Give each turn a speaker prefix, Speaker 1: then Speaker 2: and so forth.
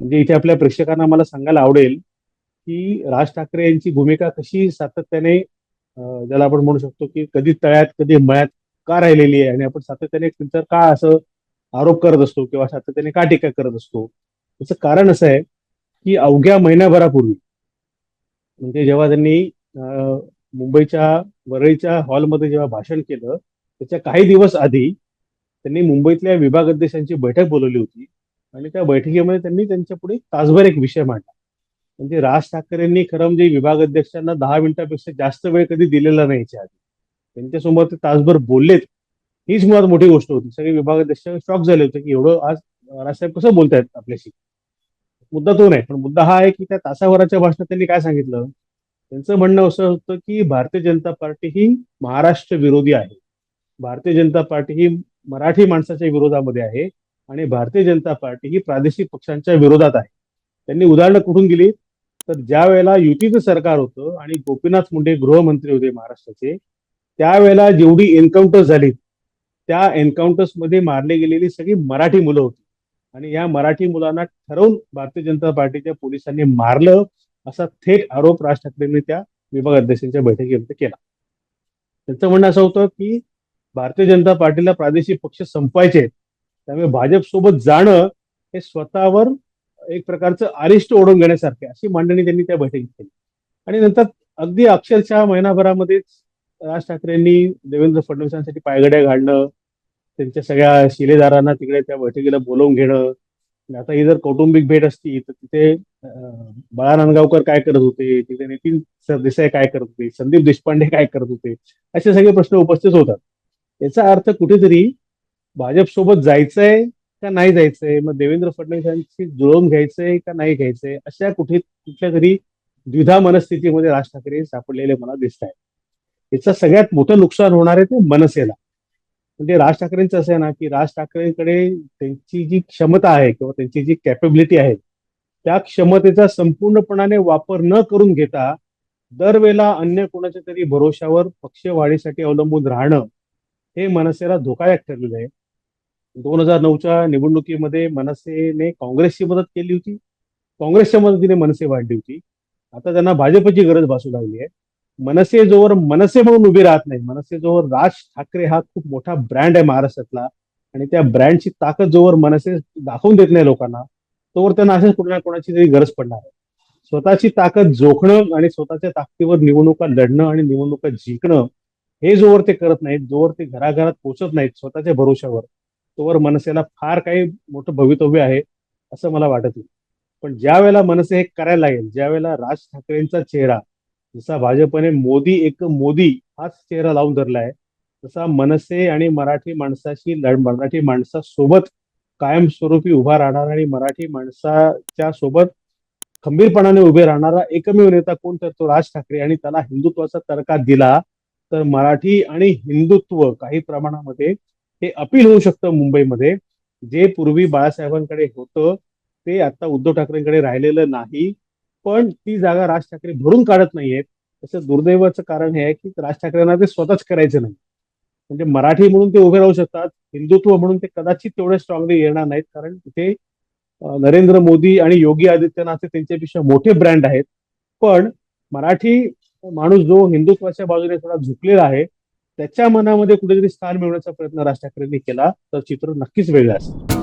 Speaker 1: म्हणजे इथे आपल्या प्रेक्षकांना मला सांगायला आवडेल की राज ठाकरे यांची भूमिका कशी सातत्याने ज्याला आपण म्हणू शकतो की कधी तळ्यात कधी मळ्यात का राहिलेली आहे आणि आपण सातत्याने त्यांच्यावर का असं आरोप करत असतो किंवा सातत्याने का टीका करत असतो? त्याचं कारण असं आहे की अवघ्या महिन्याभरापूर्वी म्हणजे जेव्हा त्यांनी मुंबईच्या वरळीच्या हॉलमध्ये जेव्हा भाषण केलं त्याच्या काही दिवस आधी त्यांनी मुंबईतल्या विभाग अध्यक्षांची बैठक बोलवली होती. आणि त्या बैठकीमध्ये त्यांनी त्यांच्या पुढे तासभर एक विषय मांडला. म्हणजे राज ठाकरेंनी खरं म्हणजे विभाग अध्यक्षांना दहा मिनिटापेक्षा जास्त वेळ कधी दिलेला नाही याच्या आधी. त्यांच्यासमोर ते तासभर बोललेत. हीच मुळात मोठी गोष्ट होती. सगळे विभाग अध्यक्ष शॉक झाले होते की एवढं आज राजसाहेब कसं बोलतायत आपल्याशी? मुद्दा तो नाही. पण मुद्दा हा आहे की त्या तासाभराच्या भाषणात त्यांनी काय सांगितलं? त्यांचं म्हणणं असं होतं की भारतीय जनता पार्टी ही महाराष्ट्र विरोधी आहे. भारतीय जनता पार्टी ही मराठी माणसाच्या विरोधामध्ये आहे. आणि भारतीय जनता पार्टी ही प्रादेशिक पक्षांच्या विरोधात आहे. त्यांनी उदाहरणं कुठून दिली? तर ज्या वेळेला युतीचं सरकार होतं आणि गोपीनाथ मुंडे गृहमंत्री होते महाराष्ट्राचे त्यावेळेला जेवढी एन्काउंटर झाली त्या एन्काउंटर्समध्ये मारले गेलेली सगळी मराठी मुलं होती. आणि या मराठी मुलांना ठरवून भारतीय जनता पार्टीच्या पोलिसांनी मारलं असा थेट आरोप राज ठाकरेंनी त्या विभाग अध्यक्षांच्या बैठकीमध्ये केला. त्यांचं म्हणणं असं होतं की भारतीय जनता पार्टीला प्रादेशिक पक्ष संपवायचे आहेत. त्यामुळे भाजप सोबत जाणं हे स्वतःवर एक प्रकारचं अरिष्ट ओढून घेण्यासारखे अशी मांडणी त्यांनी त्या बैठकीत केली. आणि नंतर अगदी अक्षरशः महिनाभरामध्येच राज ठाकरेंनी देवेंद्र फडणवीसांसाठी पायगड्या घालणं त्यांच्या सगळ्या शिलेदारांना तिकडे त्या बैठकीला बोलवून घेणं. आता ही जर कौटुंबिक भेट असती तर तिथे बाळा नांदगावकर काय करत होते? तिथे नितीन सरदेसाई काय करत होते? संदीप देशपांडे काय करत होते? असे सगळे प्रश्न उपस्थित होतात. याचा अर्थ कुठेतरी भाजप सोबत जायचंय का नाही जायचंय? मग देवेंद्र फडणवीसांशी जुळवून घ्यायचंय का नाही घ्यायचंय? अशा कुठे कुठल्या तरी द्विधा मनस्थितीमध्ये राज ठाकरे सापडलेले मला दिसत आहे याचं सगळ्यात मोठं नुकसान होणार आहे ते मनसेला. म्हणजे राज ठाकरेंचं असं आहे ना की राज ठाकरेंकडे त्यांची जी क्षमता आहे किंवा त्यांची जी कॅपेबिलिटी आहे त्या क्षमतेचा संपूर्णपणाने वापर न करून घेता दरवेळेला अन्य कोणाच्या तरी भरोशावर पक्षवाढीसाठी अवलंबून राहणं हे मनसेला धोकादायक ठरलेलं आहे. दोन हजार नऊच्या निवडणुकीमध्ये मनसेने काँग्रेसची मदत केली होती. काँग्रेसच्या मदतीने मनसे वाढली होती. आता त्यांना भाजपची गरज भासू लागली आहे. मनसे जोवर मनसे म्हणून उभी राहत नाही. मनसे जोवर राज ठाकरे हा खूप मोठा ब्रँड आहे महाराष्ट्रातला. आणि त्या ब्रँडची ताकद जोवर मनसे दाखवून देत नाही लोकांना तोवर त्यांना असेच कुठल्या कोणाची तरी गरज पडणार आहे. स्वतःची ताकद जोखणं आणि स्वतःच्या ताकदीवर निवडणुका लढणं आणि निवडणुका जिंकणं हे जोवर ते करत नाहीत जोवर ते घराघरात पोचत नाहीत स्वतःच्या भरोशावर तोवर मनसेला फार काही मोठं भवितव्य आहे असं मला वाटत नाही. पण ज्या वेळेला मनसे हे करायला लागेल ज्या वेळेला राज ठाकरेंचा चेहरा जसा भाजपने मोदी एक मोदी हाच चेहरा लावून धरला आहे तसा मनसे आणि मराठी माणसाशी मराठी माणसासोबत कायमस्वरूपी उभा राहणारा आणि मराठी माणसाच्या सोबत खंबीरपणाने उभे राहणारा एकमेव नेता कोण तर तो राज ठाकरे आणि त्याला हिंदुत्वाचा तडका दिला तर मराठी आणि हिंदुत्व काही प्रमाणामध्ये हे अपील होऊ शकतं मुंबईमध्ये. जे पूर्वी बाळासाहेबांकडे होतं ते आता उद्धव ठाकरेंकडे राहिलेलं नाही. पण ती जागा राज ठाकरे भरून काढत नाहीयेत. त्याचं दुर्दैवाचं कारण हे आहे की राज ठाकरेंना ते स्वतःच करायचं नाही. म्हणजे मराठी म्हणून ते उभे राहू शकतात हिंदुत्व म्हणून ते कदाचित तेवढे स्ट्रॉंगली येणार नाहीत. कारण तिथे नरेंद्र मोदी आणि योगी आदित्यनाथ हे त्यांच्यापेक्षा मोठे ब्रँड आहेत. पण मराठी माणूस जो हिंदुत्वाच्या बाजूने थोडा झुकलेला आहे त्याच्या मनामध्ये कुठेतरी स्थान मिळवण्याचा प्रयत्न राज ठाकरेंनी केला तर चित्र नक्कीच वेगळं असेल